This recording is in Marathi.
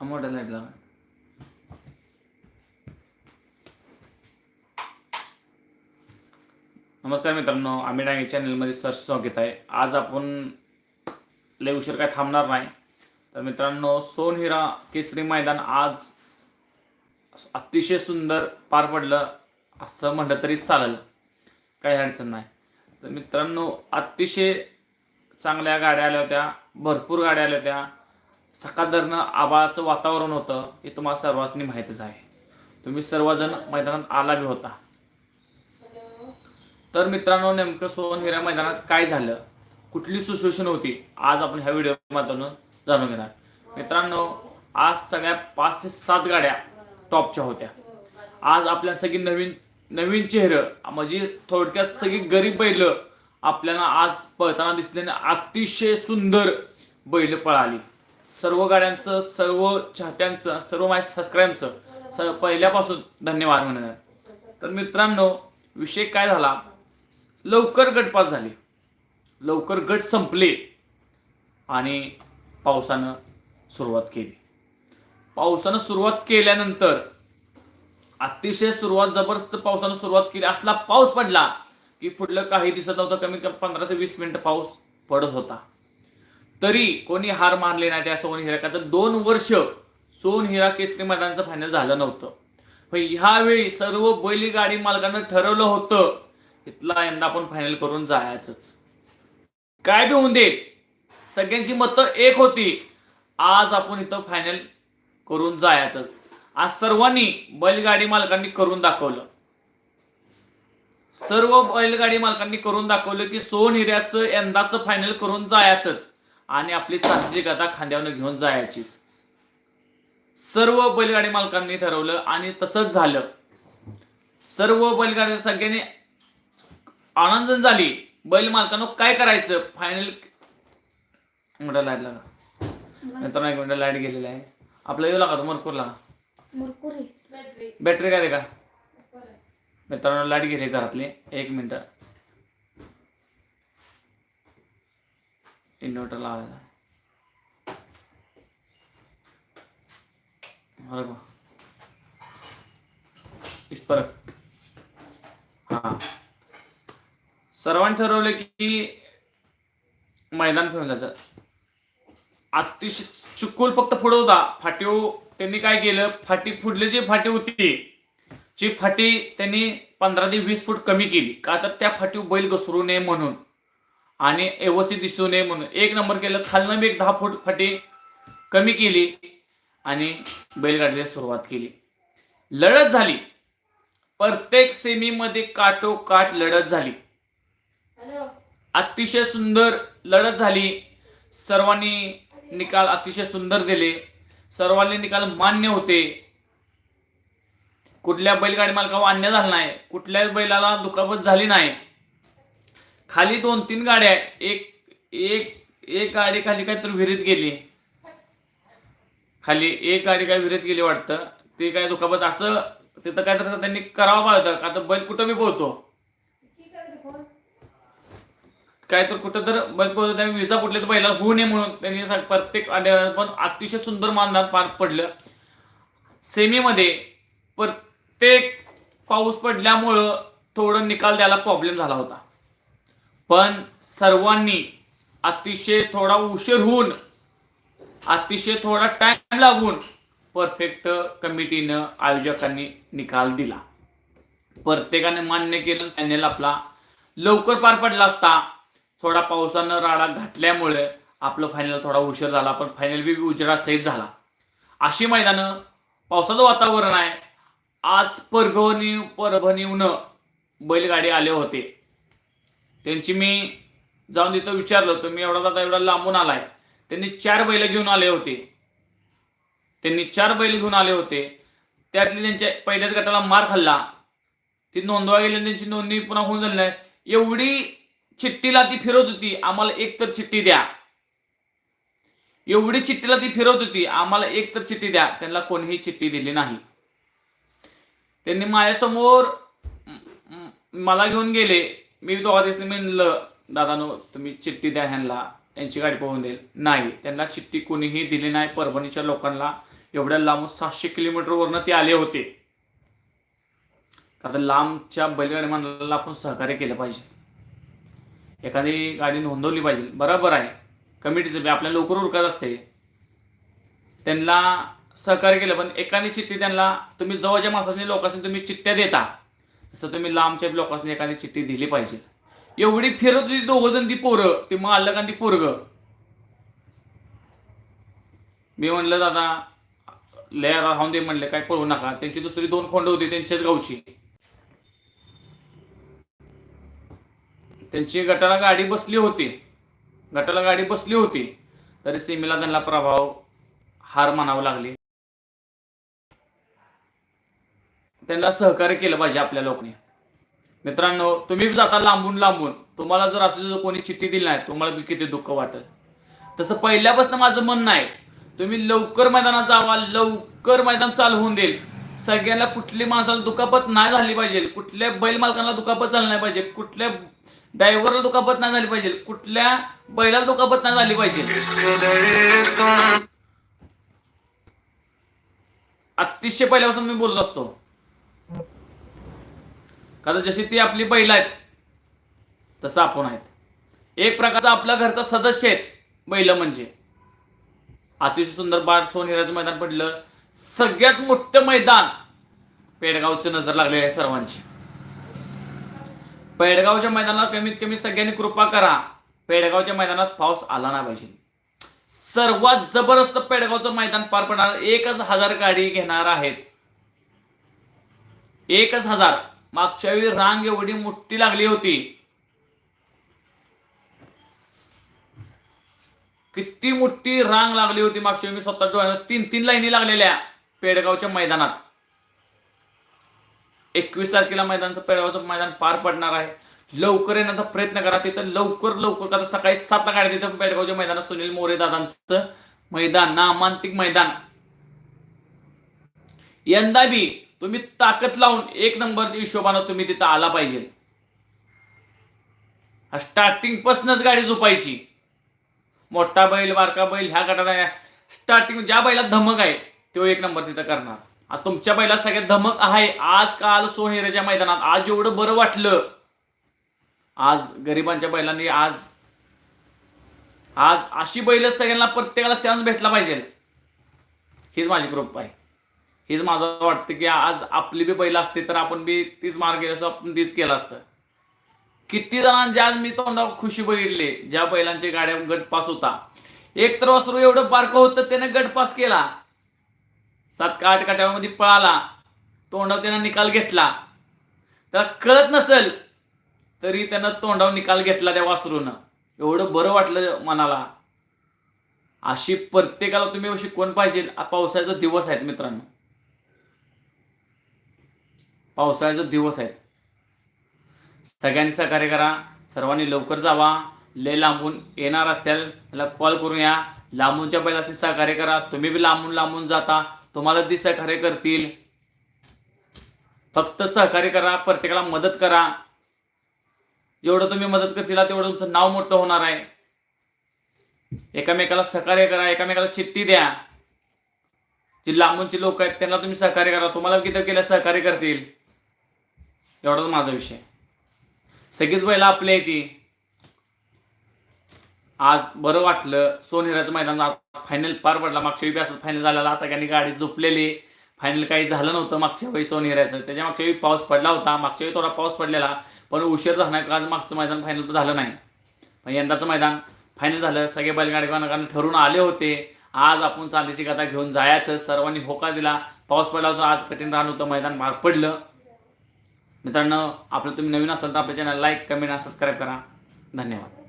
मोठा लाइट लावा नमस्कार मित्रांनो आम्ही डांगे चॅनलमध्ये सर्च स्वागत आहे. आज आपण लय उशीर काय थांबणार नाही. तर मित्रांनो सोनहिरा केसरी मैदान आज अतिशय सुंदर पार पडलं असं म्हटलं तरी चालेल. काही अडचण नाही. तर मित्रांनो अतिशय चांगल्या गाड्या आल्या होत्या भरपूर गाड्या आल्या होत्या. सकाळधरनं आबाळाचं वातावरण होतं हे तुम्हाला सर्वांनी माहितीच आहे. तुम्ही सर्वजण मैदानात आला बी होता. तर मित्रांनो नेमकं सोनहिरा मैदानात काय झालं? कुठली सिच्युएशन होती? आज आपण ह्या व्हिडिओ माध्यमातून जाणून घेणार. मित्रांनो आज सगळ्या पाच ते सात गाड्या टॉपच्या होत्या. आज आपल्या सगळी नवीन नवीन चेहरं म्हणजे थोडक्यात सगळी गरीब बैल आपल्याला आज पळताना दिसल्याने अतिशय सुंदर बैल पळाली. सर्व गाड्यांचं सर्व चाहत्यांचं सर्व माझ्या सबस्क्राईबचं स पहिल्यापासून धन्यवाद म्हणणार तर मित्रांनो विषय काय झाला? लवकर गटपास झाले. लवकर गट संपले आणि पावसानं सुरुवात केली. पावसानं सुरुवात केल्यानंतर अतिशय सुरुवात जबरदस्त पावसानं सुरुवात केली. असला पाऊस पडला की पुढलं काही दिसत नव्हतं कमी कमी पंधरा ते वीस मिनिटं पाऊस पडत होता. तरी कोणी हार मानले नाही त्या सोन हिरा का तर दोन वर्ष सोन हिरा केसरी मैदानचं फायनल झालं नव्हतं. ह्यावेळी सर्व बैलगाडी मालकांना ठरवलं होतं इथला यंदा आपण फायनल करून जायचंच. काय बी होऊन दे सगळ्यांची मतं एक होती आज आपण इथं फायनल करून जायचंच आज सर्वांनी बैलगाडी मालकांनी करून दाखवलं. सर्व बैलगाडी मालकांनी करून दाखवलं की सोन हिऱ्याचं यंदाचं फायनल करून जायचंच. आणि आपली चांदची गदा खांद्यावर घेऊन जायचीच. सर्व बैलगाडी मालकांनी ठरवलं आणि तसंच झालं. सर्व बैलगाडी सगळ्यांनी आनंद झाली. बैल मालकानं काय करायचं? फायनल मोठा लाइट लागा नंतर एक मिनिट लाइट गेलेला आहे. आपला येऊ लागा तो लागा मुरकुरी. बॅटरी काय दे का? मित्रांनो लाइट गेली घरातली. एक मिनिट. इन्व्हर्टर लावायचा इस परत हा सर्वांनी ठरवलं की मैदान फिरून जायचं अतिशय चिकोल फक्त फुडवता होता फाटीव त्यांनी काय केलं फाटी फुडली जी फाटी होती ची फाटी त्यांनी पंधरा ते वीस फूट कमी केली का तर त्या फाटीव बैल घसरू नये म्हणून आणि व्यवस्थित दिसू नये म्हणून. एक नंबर केलं खालनं बी एक दहा फूट फाटी कमी केली आणि बैलगाडीला सुरुवात केली. लढत झाली. प्रत्येक सेमीमध्ये काटोकाट लढत झाली. अतिशय सुंदर लढत झाली. सर्वांनी निकाल अतिशय सुंदर दिले. सर्वांनी निकाल मान्य होते. कुठल्या बैलगाडी मालकावर अन्याय झाला नाही. कुठल्याच बैलाला दुखापत झाली नाही. खाली दोन तीन गाड्या एक एक एक गाडी खाली काहीतरी विहिरीत गेली. खाली एक गाडी काय विहिरीत गेली वाटतं. ते काय दुखापत असं तिथं काय तर त्यांनी करावं पाहिजे होतं. आता बैल कुठं मी पोहतो. काय तर कुठं तर बैल पोहतो. त्याने विजा कुठले तर पहिला होऊ नये म्हणून त्यांनी प्रत्येक पण अतिशय सुंदर मानधान पार पडलं. सेमीमध्ये प्रत्येक पाऊस पडल्यामुळं थोडं निकाल द्यायला प्रॉब्लेम झाला होता. पण सर्वांनी अतिशय थोडा उशीर होऊन अतिशय थोडा टाइम लागून परफेक्ट कमिटीनं आयोजकांनी निकाल दिला. प्रत्येकाने मान्य केलं फायनल आपला लवकर पार पडला असता थोडा पावसानं राडा घातल्यामुळे आपलं फायनल थोडा उशीर झाला पण फायनल बी उजेडा सहित झाला. अशी मैदानं पावसाचं वातावरण आहे. आज परभणी परभणीहून बैलगाडी आले होते. त्यांची मी जाऊन तिथं विचारलं होतं मी एवढा दादा एवढा लांबून आलाय. त्यांनी चार बैल घेऊन आले होते. त्यांनी चार बैल घेऊन आले होते. त्यातले त्यांच्या पहिल्याच गटाला मार खाल्ला. ती नोंदवा गेली त्यांची नोंदणी पुन्हा होऊन झाली नाही. एवढी चिठ्ठीला ती फिरत होती आम्हाला एक तर चिठ्ठी द्या. एवढी चिठ्ठीला ती फिरत होती आम्हाला एक तर चिठ्ठी द्या. त्यांना कोणीही चिठ्ठी दिली नाही. त्यांनी माझ्यासमोर मला घेऊन गेले. मी दोघा दिवसांनी म्हणलं दादानो तुम्ही चिठ्ठी द्या ह्यांना यांची गाडी पोहून देईल. नाही त्यांना चिठ्ठी कोणीही दिली नाही परभणीच्या लोकांना. एवढ्या लांब सातशे किलोमीटरवरनं ते आले होते. आता लांबच्या बैलगाडी मंडळाला आपण सहकार्य केलं पाहिजे. एखादी गाडी नोंदवली पाहिजे. बरोबर आहे. कमिटीचं बी आपल्याला लवकर उरकत असते. त्यांना सहकार्य केलं पण एकाने चिठ्ठी त्यांना तुम्ही जवळच्या माणसाने लोकांनी तुम्ही चिठ्ठ्या देता. तसं तुम्ही लांबच्या लोकांनी एखादी चिठ्ठी दिली पाहिजे. एवढी फिरत होती दोघं जण ती पोरं ती मालक आणि ती पोरग. मी म्हणलं दादा लय राहून दे म्हणले काय पळवू नका. त्यांची दुसरी दोन खोंड होती त्यांच्याच गावची. त्यांची गटाला गाडी बसली होती. गटाला गाडी बसली होती. तरी सीमेला त्यांना प्रभाव हार मानावं लागली. त्यांना सहकार्य केलं पाहिजे आपल्या लोकांनी. मित्रांनो तुम्ही जाता लांबून लांबून. तुम्हाला जर असं जर कोणी चिठ्ठी दिली नाही तुम्हाला किती दुःख वाटेल. तसं पहिल्यापासून माझं म्हणणं आहे तुम्ही लवकर मैदानात जावा लवकर मैदान चालू होऊन देईल. सगळ्यांना कुठली माणसाला दुखापत नाही झाली पाहिजे. कुठल्या बैल मालकांना दुखापत झाली नाही पाहिजे. कुठल्या ड्रायव्हरला दुखापत नाही झाली पाहिजे. कुठल्या बैलाला दुखापत नाही झाली पाहिजे. अतिशय पहिल्यापासून मी बोलत असतो. कारण जशी ती आपली बैल आहेत तसं आपण आहेत. एक प्रकारचा आपल्या घरचा सदस्य आहेत बैल म्हणजे. अतिशय सुंदर बाळ सोनेराचं मैदान पडलं. सगळ्यात मोठं मैदान पेडगावचे नजर लागलेली आहे सर्वांची. पेडगावच्या मैदानात कमीत कमी सगळ्यांनी कृपा करा. पेडगावच्या मैदानात पाऊस आला नाही पाहिजे. सर्वात जबरदस्त पेडगावचं मैदान पार पडणार एकच हजार गाडी घेणार आहेत. एकच हजार. मागच्या वेळी रांग एवढी मोठी लागली होती. किती मोठी रांग लागली होती मागच्या वेळी मी स्वतः डोळ्यात. तीन तीन लाईनी लागलेल्या पेडगावच्या मैदानात. एकवीस तारखेला मैदानचं पेडगावचं मैदान पार पडणार आहे. लवकर येण्याचा प्रयत्न करा. तिथं लवकर लवकर करा सकाळी सातला काढ तिथं पेडगावच्या मैदानात सुनील मोरे दादांचं मैदान नामांतिक मैदान. यंदा बी तुम्ही ताकद लावून एक नंबरच्या हिशोबानं तुम्ही तिथं आला पाहिजे. हा स्टार्टिंगपासूनच गाडी झोपायची. मोठा बैल बारका बैल ह्या गटाला स्टार्टिंग ज्या बैला धमक आहे तो एक नंबर तिथं करणार. तुमच्या बैला सगळ्यात धमक आहे आज काल सोनेराच्या मैदानात आज एवढं बरं वाटलं. आज गरिबांच्या बैलांनी आज आज अशी बैल सगळ्यांना प्रत्येकाला चान्स भेटला पाहिजे. हीच माझी कृपा आहे. हेच माझं वाटतं की आज आपली बी बैल असते तर आपण बी तीच मार्ग असं आपण तीच केलं असतं. किती जणांच्या आज मी तोंडावर खुशी बघितले ज्या बैलांच्या गाड्या गट पास होता. एक तर वासरू एवढं बारकं होतं त्याने गट पास केला. सात का आठ काट्यामध्ये पळाला. तोंडावर त्यानं निकाल घेतला. त्याला कळत नसेल तरी त्यानं तोंडावर निकाल घेतला त्या वासरूनं. एवढं बरं वाटलं मनाला. अशी प्रत्येकाला तुम्ही अशी कोण पाहिजे? पावसाचा पावसाळ्याचा दिवस आहेत मित्रांनो. पावसाळ्याचा दिवस आहेत सगळ्यांनी सहकार्य करा. सर्वांनी लवकर जावा. लय लांबून येणार असतील त्याला कॉल करून या लांबूनच्या बैलांनी सहकार्य करा. तुम्ही बी लांबून लांबून जाता. तुम्हाला ती सहकार्य करतील. फक्त सहकार्य करा. प्रत्येकाला मदत करा. जेवढं तुम्ही मदत करशील तेवढं तुमचं नाव मोठं होणार आहे. एकामेकाला सहकार्य करा. एकामेकाला चिठ्ठी द्या. जी लांबूनची लोक आहेत त्यांना तुम्ही सहकार्य करा. तुम्हाला किती केल्या सहकार्य करतील. एवढाच माझा विषय. सगळीच बैला आपल्या आहे आज बरं वाटलं सोनेराचं मैदान आज फायनल पार पडला. मागच्या वेळी असं फायनल झालेला. सगळ्यांनी गाडी झोपलेली. फायनल काही झालं नव्हतं मागच्या वेळी सोनेराचं त्याच्या मागच्या वेळी पाऊस पडला होता. मागच्या वेळी थोडा पाऊस पडलेला. पण उशीर झाला का आज मागचं मैदान फायनल तर झालं नाही. पण यंदाचं मैदान फायनल झालं. सगळे बैलगाडी कारण ठरून आले होते. आज आपण चांदीची कथा घेऊन जायचं. सर्वांनी होका दिला. पाऊस पडला होता. आज कठीण राहणं होतं. मैदान भाग पडलं. मित्रांनो आपलं तुम्ही नवीन असाल तर आपल्या चॅनल लाईक कमेंट सबस्क्राईब करा. धन्यवाद.